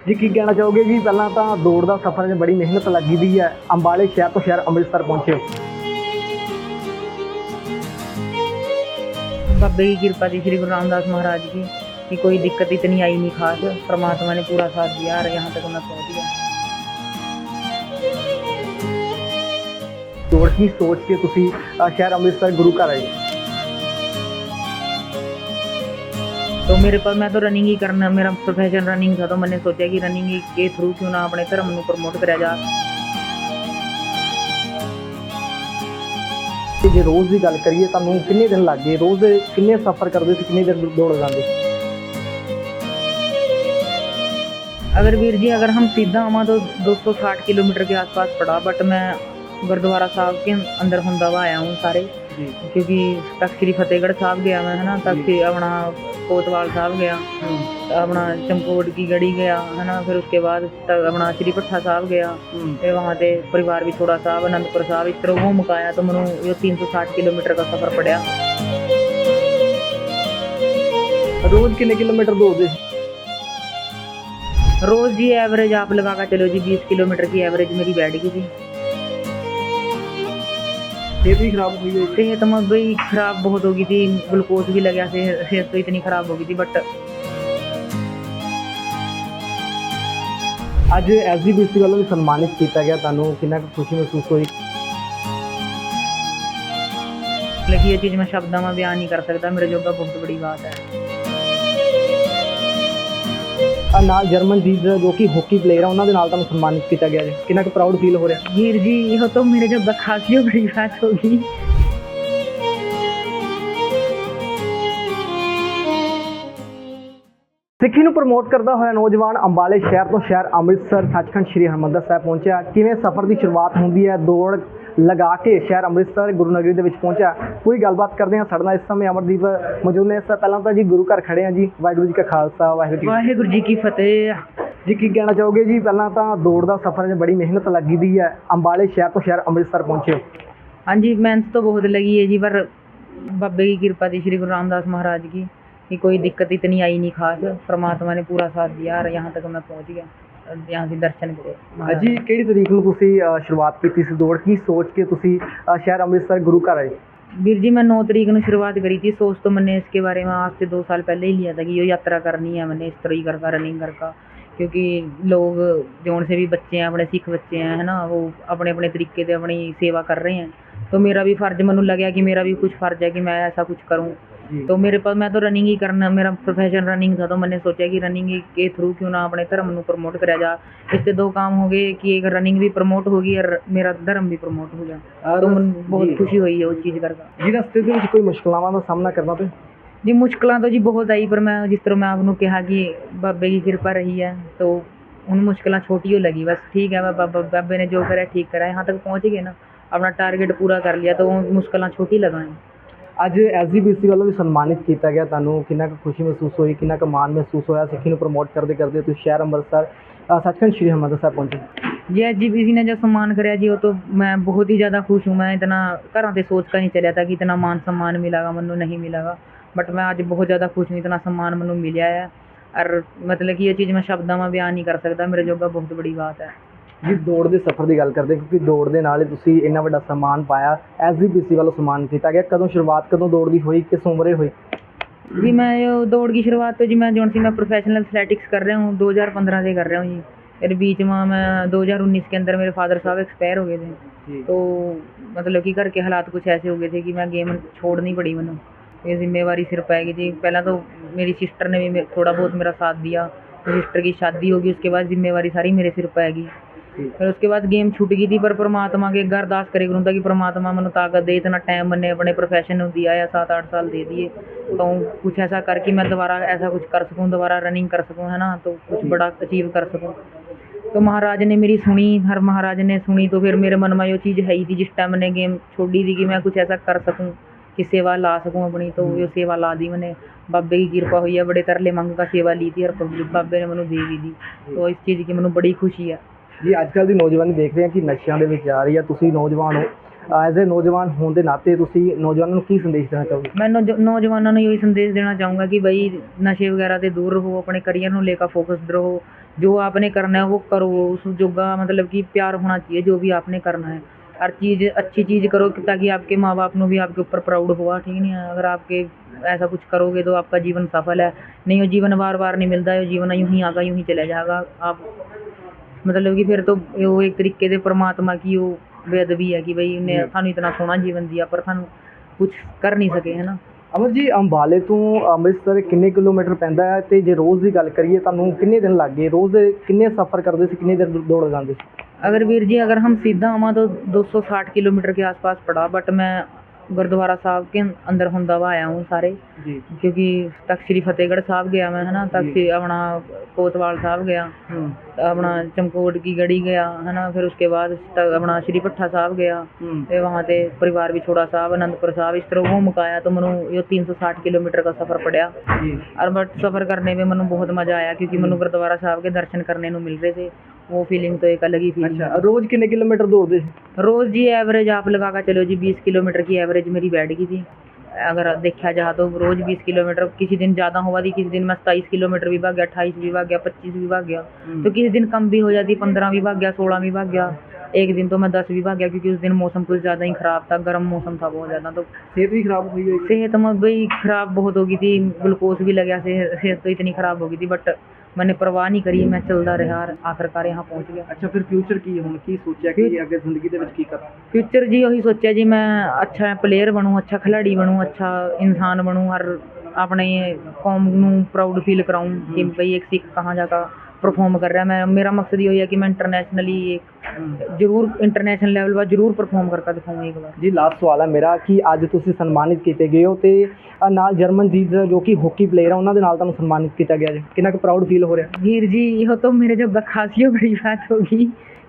ਜੀ ਕੀ ਕਹਿਣਾ ਚਾਹੋਗੇ ਜੀ ਪਹਿਲਾਂ ਤਾਂ ਦੌੜ ਦਾ ਸਫ਼ਰ 'ਚ ਬੜੀ ਮਿਹਨਤ ਲੱਗੀ ਦੀ ਹੈ ਅੰਬਾਲੇ ਸ਼ਹਿਰ ਤੋਂ ਸ਼ਹਿਰ ਅੰਮ੍ਰਿਤਸਰ ਪਹੁੰਚੇ ਹੋ बाबे की कृपा थी श्री गुरु रामदास महाराज की कि कोई दिक्कत इतनी आई नहीं खास परमात्मा ने पूरा साथ दिया और यहाँ तक मैं पहुँच गया ਦੌੜ ਕੀ ਸੋਚ ਕੇ ਤੁਸੀਂ ਅ, ਸ਼ਹਿਰ ਅੰਮ੍ਰਿਤਸਰ ਗੁਰੂ ਘਰ ਆਏ तो मेरे पास मैं तो रनिंग ही करना मेरा प्रोफेशन रनिंग था तो मैंने सोचा कि रनिंग के थ्रू क्यों ना अपने धर्म ਨੂੰ प्रमोट करा जा ਤੇ ਜੇ ਰੋਜ਼ ਦੀ ਗੱਲ ਕਰੀਏ ਤੁਹਾਨੂੰ ਕਿੰਨੇ ਦਿਨ ਲੱਗ ਗਏ ਰੋਜ਼ ਦੇ ਕਿੰਨੇ ਸਫ਼ਰ ਕਰਦੇ ਸੀ ਕਿੰਨੇ ਦਿਨ ਦੌੜ ਲਗਾਉਂਦੇ अगर वीर जी अगर हम सीधा आवा तो 260 किलोमीटर के आसपास पड़ा बट मैं गुरुद्वारा साहब के अंदर ਹੁੰਦਾ ਵਾ ਆਇਆ ਹੂੰ ਸਾਰੇ ਜੀ ਕਿਉਂਕਿ ਤਖਤ ਸ੍ਰੀ ਫਤਿਹਗੜ੍ਹ ਸਾਹਿਬ ਗਿਆ ਮੈਂ ਹਨਾ ਤਖਤ ਸ੍ਰੀ ਆਪਣਾ ਕੋਤਵਾਲ ਸਾਹਿਬ ਗਿਆ अपना चमकोट की गढ़ी गया है ना फिर उसके बाद तक अपना श्री भट्ठा साहब गया फिर वहाँ से परिवार भी थोड़ा सा आनंदपुर साहब इस तरह वो मुकाया तो मैंने ये तीन सौ साठ किलोमीटर का सफ़र पड़ा ਰੋਜ਼ ਕਿੰਨੇ ਕਿਲੋਮੀਟਰ ਦੌੜਦੇ ਸੀ रोज़ जी एवरेज आप लगा कर चलो जी बीस किलोमीटर की एवरेज मेरी बैठ गई थी ਸਿਹਤ ਵੀ ਖਰਾਬ ਹੋਈ ਹੋਈ सेहत में भाई ख़राब बहुत हो गई थी ग्लूकोज भी लग गया सेहत सेहत तो इतनी ख़राब हो गई थी बट ਅੱਜ ਐਸਜੀਬੀਸੀ ਵੱਲੋਂ ਵੀ ਸਨਮਾਨਿਤ ਕੀਤਾ ਗਿਆ ਤੁਹਾਨੂੰ ਕਿੰਨਾ ਕੁ ਖੁਸ਼ੀ ਮਹਿਸੂਸ ਹੋਈ लगी ये चीज़ मैं शब्दों में बयान नहीं कर सकता मेरे जोगा बहुत बड़ी बात है ਆ ਨਾਲ ਜਰਮਨਜੀਤ ਜੋ ਕਿ ਹਾਕੀ ਪਲੇਅਰ ਆ ਉਹਨਾਂ ਦੇ ਨਾਲ ਤੁਹਾਨੂੰ ਸਨਮਾਨਿਤ ਕੀਤਾ ਗਿਆ ਜੀ ਕਿੰਨਾ ਕੁ ਪ੍ਰਾਊਡ ਫੀਲ ਹੋ ਰਿਹਾ वीर जी यह तो मेरे जोगा खासी बड़ी बात होगी ਸਿੱਖੀ ਨੂੰ ਪ੍ਰਮੋਟ ਕਰਦਾ ਹੋਇਆ ਨੌਜਵਾਨ ਅੰਬਾਲੇ ਸ਼ਹਿਰ ਤੋਂ ਸ਼ਹਿਰ ਅੰਮ੍ਰਿਤਸਰ ਸੱਚਖੰਡ ਸ੍ਰੀ ਹਰਮੰਦਰ ਸਾਹਿਬ ਪਹੁੰਚਿਆ। ਕਿਵੇਂ ਸਫ਼ਰ ਦੀ ਸ਼ੁਰੂਆਤ ਹੁੰਦੀ ਹੈ? ਦੌੜ ਲਗਾ ਕੇ ਸ਼ਹਿਰ ਅੰਮ੍ਰਿਤਸਰ ਗੁਰੂ ਨਗਰੀ ਦੇ ਵਿੱਚ ਪਹੁੰਚਿਆ। ਕੋਈ ਗੱਲਬਾਤ ਕਰਦੇ ਹਾਂ ਸਾਡੇ ਨਾਲ ਇਸ ਸਮੇਂ ਅਮਰਦੀਪ ਮੌਜੂਦ ਨੇ। ਸਭ ਪਹਿਲਾਂ ਤਾਂ ਜੀ ਗੁਰੂ ਘਰ ਖੜੇ ਆ ਜੀ। ਵਾਹਿਗੁਰੂ ਜੀ ਕਾ ਖਾਲਸਾ ਵਾਹਿਗੁਰੂ ਜੀ ਵਾਹਿਗੁਰੂ ਜੀ ਕੀ ਫਤਿਹ। ਜੀ ਕੀ ਕਹਿਣਾ ਚਾਹੋਗੇ ਜੀ? ਪਹਿਲਾਂ ਤਾਂ ਦੌੜ ਦਾ ਸਫ਼ਰ 'ਚ ਬੜੀ ਮਿਹਨਤ ਲੱਗੀ ਦੀ ਹੈ। ਅੰਬਾਲੇ ਸ਼ਹਿਰ ਤੋਂ ਸ਼ਹਿਰ ਅੰਮ੍ਰਿਤਸਰ ਪਹੁੰਚੇ। ਹਾਂਜੀ ਮਿਹਨਤ ਤਾਂ ਬਹੁਤ ਲੱਗੀ ਹੈ ਜੀ ਪਰ ਬਾਬੇ ਦੀ ਕਿਰਪਾ ਦੀ ਸ੍ਰੀ ਗੁਰੂ ਰਾਮਦਾਸ ਮਹਾਰਾਜ ਦੀ। की कि कोई दिक्कत इतनी आई नहीं खास परमात्मा ने पूरा साथ दिया और यहाँ तक मैं पहुँच गया और यहाँ से दर्शन करे महाराज ਜੀ ਕਿਹੜੀ ਤਰੀਕ ਨੂੰ ਤੁਸੀਂ ਅ, ਸ਼ੁਰੂਆਤ ਕੀਤੀ ਸੀ ਦੌੜ ਕੀ ਸੋਚ ਕੇ ਤੁਸੀਂ ਅ, ਸ਼ਹਿਰ ਅੰਮ੍ਰਿਤਸਰ ਗੁਰੂ ਘਰ ਆਏ वीर जी मैं नौ तरीक को शुरुआत करी थी सोच तो मैंने इसके बारे में आज से दो साल पहले ही लिया था कि ये यात्रा करनी है मैंने इस तरह ही करका रनिंग करका क्योंकि लोग जौन से भी बच्चे हैं अपने सिख बच्चे हैं है ना वो अपने अपने तरीके से अपनी सेवा कर रहे हैं तो मेरा भी फ़र्ज मैनू लगा कि मेरा भी कुछ फ़र्ज है कि मैं ऐसा कुछ करूँ तो मेरे पास मैं तो रनिंग ही करना मेरा प्रोफेशन रनिंग था तो मैंने सोचा कि रनिंग के थ्रू क्यों ना अपने धर्म ਨੂੰ प्रमोट करा जा इससे दो काम हो गए कि एक रनिंग भी प्रमोट होगी और मेरा धर्म भी प्रमोट हो गया तो मैनू बहुत खुशी हुई है उस चीज़ करके ਜੀ ਰਸਤੇ ਦੇ ਵਿੱਚ ਕੋਈ ਮੁਸ਼ਕਲਾਂ ਦਾ ਸਾਹਮਣਾ ਕਰਨਾ ਪਿਆ ਜੀ ਮੁਸ਼ਕਲਾਂ ਤਾਂ ਜੀ ਬਹੁਤ ਆਈ ਪਰ ਮੈਂ ਜਿਸ ਤਰ੍ਹਾਂ ਮੈਂ ਆਪ ਨੂੰ ਕਿਹਾ ਕਿ ਬਾਬੇ ਦੀ ਕਿਰਪਾ ਰਹੀ ਹੈ तो ਹੁਣ ਮੁਸ਼ਕਲਾਂ ਛੋਟੀ ਹੋ ਲਗੀ ਬਸ ਠੀਕ ਹੈ ਬਾਬਾ ਬਾਬੇ ਨੇ ਜੋ ਕਰਿਆ ਠੀਕ ਕਰਾ यहाँ तक पहुंच गए ना अपना टारगेट पूरा कर लिया तो वो मुश्किलां छोटी लगाएं ਅੱਜ ਐਸਜੀਬੀਸੀ ਵੱਲੋਂ ਵੀ ਸਨਮਾਨਿਤ ਕੀਤਾ ਗਿਆ ਤੁਹਾਨੂੰ ਕਿੰਨਾ ਕੁ ਖੁਸ਼ੀ ਮਹਿਸੂਸ ਹੋਈ ਕਿੰਨਾ ਕੁ ਮਾਣ ਮਹਿਸੂਸ ਹੋਇਆ ਸਿੱਖੀ ਨੂੰ ਪ੍ਰਮੋਟ ਕਰਦੇ ਕਰਦੇ ਤੁਸੀਂ ਸ਼ਹਿਰ ਅੰਮ੍ਰਿਤਸਰ ਅ, ਸੱਚਖੰਡ ਸ੍ਰੀ ਹਰਿਮੰਦਰ ਸਾਹਿਬ ਪਹੁੰਚੇ जी एच ने जो सम्मान कराया जी वो तो मैं बहुत ही ज़्यादा खुश हूँ मैं इतना घरों से सोच कर नहीं चलिया था कि इतना मान सम्मान मिलेगा मनु नहीं मिलेगा बट मैं आज बहुत ज़्यादा खुश हूँ इतना सम्मान मनु मिला है और मतलब कि ये चीज़ मैं शब्दों में बयान नहीं कर सकता मेरे जोगा बहुत बड़ी बात है ਜੀ ਦੌੜ ਦੇ ਸਫ਼ਰ ਦੀ ਗੱਲ ਕਰਦੇ ਕਿਉਂਕਿ ਦੌੜ ਦੇ ਨਾਲ ਹੀ ਤੁਸੀਂ ਇੰਨਾ ਵੱਡਾ ਸਨਮਾਨ ਪਾਇਆ ਐਸਜੀਬੀਸੀ ਵੱਲੋਂ ਸਨਮਾਨ ਕੀਤਾ ਗਿਆ ਕਦੋਂ ਸ਼ੁਰੂਆਤ ਕਦੋਂ ਦੌੜ ਦੀ ਹੋਈ ਕਿਸ ਉਮਰੇ ਹੋਈ जी मैं ये दौड़ की शुरुआत तो जी मैं जो सी मैं प्रोफेशनल एथलेटिक्स कर रहा हूँ 2015 से कर रहा हूँ जी फिर बीच में मैं 2019 के अंदर मेरे फादर साहब एक्सपायर हो गए थे ਜੀ तो मतलब कि घर के हालात कुछ ऐसे हो गए थे कि मैं गेम छोड़नी पड़ी मैंने ये जिम्मेवारी सिर पै गई थी पहला तो मेरी सिस्टर ने भी मे- थोड़ा बहुत मेरा साथ दिया तो सिस्टर की शादी होगी उसके बाद जिम्मेवारी सारी मेरे सिर पै गई फिर उसके बाद गेम छूट गई थी पर परमात्मा के अगे अरदास करे करूँ कि परमात्मा मैंने ताकत दे इतना टाइम मैंने अपने प्रोफेशन में दिया या सात आठ साल दे दिए तो कुछ ऐसा करके मैं दोबारा ऐसा कुछ कर सकूँ दोबारा रनिंग कर सकूँ है ना तो कुछ बड़ा अचीव कर सकूँ तो महाराज ने मेरी सुनी हर महाराज ने सुनी तो फिर मेरे मन में ये चीज़ है ही थी जिस टाइम मैंने गेम छोड़ी थी कि मैं कुछ ऐसा कर सकूँ कि सेवा ला सकूँ अपनी तो ये सेवा ला दी मैंने बाबे की कृपा हुई है बड़े तरले मंग का सेवा ली थी और बाबे ने मैंने दे भी दी तो इस चीज़ की मैंने बड़ी खुशी है ਜੀ ਅੱਜ ਕੱਲ੍ਹ ਦੀ ਨੌਜਵਾਨੀ ਦੇਖ ਰਹੇ ਹਾਂ ਕਿ ਨਸ਼ਿਆਂ ਦੇ ਵਿੱਚ ਜਾ ਰਹੀ ਹੈ ਤੁਸੀਂ ਨੌਜਵਾਨ ਹੋ ਐਜ਼ ਅ ਨੌਜਵਾਨ ਹੋਣ ਦੇ ਨਾਤੇ ਤੁਸੀਂ ਨੌਜਵਾਨਾਂ ਨੂੰ ਕੀ ਸੰਦੇਸ਼ ਦੇਣਾ ਚਾਹੋਗੇ मैं नौज- नौजवानों ਨੂੰ यही संदेश देना चाहूँगा कि भाई नशे वगैरह से दूर रहो अपने करियर ਨੂੰ ਲੈ ਕੇ ਫੋਕਸਡ ਰਹੋ जो आपने करना है वो करो उस जोगा मतलब कि प्यार होना चाहिए जो भी आपने करना है हर चीज़ अच्छी चीज़ करो कि ताकि आपके माँ बाप ਨੂੰ ਵੀ आपके ऊपर प्राउड हुआ ठीक नहीं है अगर आपके ऐसा कुछ करोगे तो आपका जीवन सफल है नहीं वो जीवन बार बार नहीं मिलता है वो जीवन यूं ही आगा यूं ही चला जाएगा आप मतलब कि फिर तो वो एक तरीके से परमात्मा की वो बेअदबी है कि भाई उन्हें जी। ਸਾਨੂੰ इतना सोहना जीवन दिया पर ਸਾਨੂੰ ਕੁਝ ਕਰ ਨਹੀਂ ਸਕੇ ਹੈ ਨਾ ਅਮਰ ਜੀ ਅੰਬਾਲੇ ਤੋਂ ਅੰਮ੍ਰਿਤਸਰ ਕਿੰਨੇ ਕਿਲੋਮੀਟਰ ਪੈਂਦਾ ਹੈ ਤੇ ਜੇ ਰੋਜ਼ ਦੀ ਗੱਲ ਕਰੀਏ ਤੁਹਾਨੂੰ ਕਿੰਨੇ ਦਿਨ ਲੱਗ ਗਏ ਰੋਜ਼ ਦੇ ਕਿੰਨੇ ਸਫ਼ਰ ਕਰਦੇ ਸੀ ਕਿੰਨੇ ਦਿਨ ਦੌੜ ਜਾਂਦੇ ਸੀ अगर वीर जी अगर हम सीधा आवा तो 260 किलोमीटर के आसपास पड़ा बट मैं गुरुद्वारा साहब के अंदर ਹੁੰਦਾ ਵਾ ਆਇਆ ਹੂੰ ਸਾਰੇ ਜੀ ਕਿਉਂਕਿ ਤਖਤ ਸ੍ਰੀ ਫਤਿਹਗੜ੍ਹ ਸਾਹਿਬ ਗਿਆ ਮੈਂ ਹੈ ਨਾ ਤਖਤ जी। ਸ੍ਰੀ ਆਪਣਾ ਕੋਤਵਾਲ ਸਾਹਿਬ ਗਿਆ ਹੂੰ अपना चमकोट की गढ़ी गया है ना फिर उसके बाद त- अपना श्री भट्ठा साहब गया ਹੂੰ ਤੇ वहाँ ਤੇ परिवार विछोड़ा साहब अनंदपुर साहब इस तरह घूम के आया तो मैंने ये 360 किलोमीटर का सफ़र पड़ा ਜੀ और बट सफ़र करने में मैंने बहुत मज़ा आया क्योंकि मैंने गुरुद्वारा साहब के दर्शन करने को मिल रहे थे वो फीलिंग तो एक अलग ही फीलिंग अच्छा रोज कितने किलोमीटर दौड़ते थे रोज जी एवरेज आप लगा कर चलो जी बीस किलोमीटर की एवरेज मेरी बैठ गई थी। अगर देखा जाए तो रोज बीस किलोमीटर किसी दिन ज़्यादा हुआ थी किसी दिन मैं सताईस किलोमीटर भी भाग गया अट्ठाईस भी भाग गया पच्चीस भी भाग गया। हम्म। तो किसी दिन कम भी हो जाती पंद्रह भी भाग गया सोलह भी भाग गया। एक दिन तो मैं दस भी भाग गया क्योंकि उस दिन मौसम कुछ ज़्यादा ही ख़राब था गर्म मौसम था बहुत ज़्यादा तो सेहत भी ख़राब हुई सेहत तो में भाई ख़राब बहुत हो गई थी ग्लूकोज भी लग गया सेहत तो इतनी ख़राब हो गई थी बट ਮੈਨੇ ਪਰਵਾਹ ਨਹੀਂ ਕਰੀ ਮੈਂ ਚੱਲਦਾ ਰਿਹਾ ਆਖਰਕਾਰ ਇਹਾਂ ਪਹੁੰਚ ਗਿਆ। ਅੱਛਾ ਫਿਰ ਫਿਊਚਰ ਕੀ ਹੁਣ ਕੀ ਸੋਚਿਆ ਕਿ ਅੱਗੇ ਜ਼ਿੰਦਗੀ ਦੇ ਵਿੱਚ ਕੀ ਕਰਨਾ ਫਿਊਚਰ ਜੀ ਉਹੀ ਸੋਚਿਆ ਜੀ ਮੈਂ ਅੱਛਾ ਪਲੇਅਰ ਬਣੂੰ ਅੱਛਾ ਖਿਲਾੜੀ ਬਣੂ ਅੱਛਾ ਇਨਸਾਨ ਬਣੂ ਹਰ ਆਪਣੇ ਕੌਮ ਨੂੰ ਪ੍ਰਾਊਡ ਫੀਲ ਕਰਾਉਂ ਕਿ ਭਈ ਇੱਕ ਸਿੱਖ ਕਹਾਂ ਜਾ ਪਰਫਾਰਮ ਕਰ ਰਿਹਾ ਮੈਂ ਮੇਰਾ ਮਕਸਦ ਇਹ ਹੈ ਕਿ ਮੈਂ ਇੰਟਰਨੈਸ਼ਨਲੀ ਇੱਕ ਜ਼ਰੂਰ ਇੰਟਰਨੈਸ਼ਨਲ ਲੈਵਲ 'ਤੇ ਜ਼ਰੂਰ ਪਰਫਾਰਮ ਕਰਕੇ ਦਿਖਾਊਂ ਇੱਕ ਵਾਰ ਜੀ ਲਾਸਟ ਸਵਾਲ ਹੈ ਮੇਰਾ ਕਿ ਅੱਜ ਤੁਸੀਂ ਸਨਮਾਨਿਤ ਕੀਤੇ ਗਏ ਹੋ ਤੇ ਅ, ਨਾਲ ਜਰਮਨਜੀਤ ਜੋ ਕਿ ਹਾਕੀ ਪਲੇਅਰ ਆ ਉਹਨਾਂ ਦੇ ਨਾਲ ਤੁਹਾਨੂੰ ਸਨਮਾਨਿਤ ਕੀਤਾ ਗਿਆ ਜੀ ਕਿੰਨਾ ਕੁ ਪ੍ਰਾਊਡ ਫੀਲ ਹੋ ਰਿਹਾ वीर जी यह तो मेरे जो खासी बड़ी बात होगी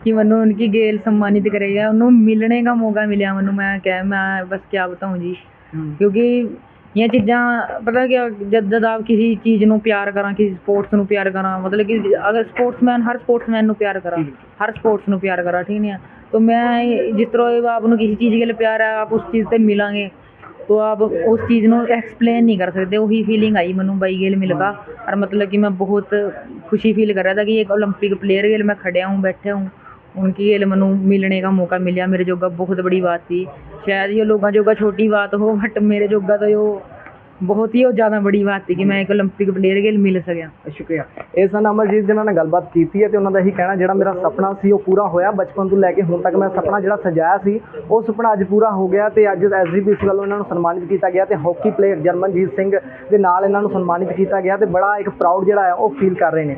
कि मनु उनकी गेल सम्मानित करेगा उन्होंने मिलने का मौका मिला मनु मैं क्या मैं बस क्या बताऊं जी ਕਿਉਂਕਿ ਇਹ ਚੀਜ਼ਾਂ ਪਤਾ ਕਿ ਜਦ ਜਦ ਆਪ ਕਿਸੇ ਚੀਜ਼ ਨੂੰ ਪਿਆਰ ਕਰਾਂ ਕਿਸੇ ਸਪੋਰਟਸ ਨੂੰ ਪਿਆਰ ਕਰਾਂ ਮਤਲਬ ਕਿ ਅਗਰ ਸਪੋਰਟਸਮੈਨ ਹਰ ਸਪੋਰਟਸਮੈਨ ਨੂੰ ਪਿਆਰ ਕਰਾਂ ਹਰ ਸਪੋਰਟਸ ਨੂੰ ਪਿਆਰ ਕਰਾਂ ਠੀਕ ਨਹੀਂ ਹੈ तो मैं जिस तरह आप ਨੂੰ ਕਿਸੇ ਚੀਜ਼ के लिए प्यार है आप उस चीज़ से मिलांगे तो आप उस चीज़ ਨੂੰ एक्सप्लेन नहीं कर सकते वही फीलिंग आई ਮੈਨੂੰ ਬਾਈ ਗੇਲ ਮਿਲ का और मतलब कि मैं बहुत खुशी फील कर रहा था कि एक ओलंपिक प्लेयर गेल मैं खड़िया हूँ बैठे हूँ उनकी गेल ਮੈਨੂੰ मिलने का मौका मिला मेरे जोगा बहुत बड़ी बात थी शायद ये लोगों जोगा छोटी बात हो बट मेरे जोगा तो यो ਬਹੁਤ ਹੀ ਉਹ ਜ਼ਿਆਦਾ ਬੜੀ ਬਾਤ ਸੀ ਕਿ ਮੈਂ ਇੱਕ 올림픽 ਪਲੇਅਰ ਗੇਲ ਮਿਲ ਸਕਿਆ ਸ਼ੁਕਰੀਆ ਇਹ ਸਨ ਅਮਰਜੀਤ ਜਿਨ੍ਹਾਂ ਨਾਲ ਗੱਲਬਾਤ ਕੀਤੀ ਹੈ ਤੇ ਉਹਨਾਂ ਦਾ ਇਹੀ ਕਹਿਣਾ ਜਿਹੜਾ ਮੇਰਾ ਸੁਪਨਾ ਸੀ ਉਹ ਪੂਰਾ ਹੋਇਆ ਬਚਪਨ ਤੋਂ ਲੈ ਕੇ ਹੁਣ ਤੱਕ ਮੈਂ ਸੁਪਨਾ ਜਿਹੜਾ ਸਜਾਇਆ ਸੀ ਉਹ ਸੁਪਨਾ ਅੱਜ ਪੂਰਾ ਹੋ ਗਿਆ ਤੇ ਅੱਜ ਐਸਜੀਪੀਸੀ ਵੱਲੋਂ ਇਹਨਾਂ ਨੂੰ ਸਨਮਾਨਿਤ ਕੀਤਾ ਗਿਆ ਤੇ ਹਾਕੀ ਪਲੇਅਰ ਜਰਮਨਜੀਤ ਸਿੰਘ ਦੇ ਨਾਲ ਇਹਨਾਂ ਨੂੰ ਸਨਮਾਨਿਤ ਕੀਤਾ ਗਿਆ ਤੇ ਬੜਾ ਇੱਕ ਪ੍ਰਾਊਡ ਜਿਹੜਾ ਹੈ ਉਹ ਫੀਲ ਕਰ ਰਹੇ ਨੇ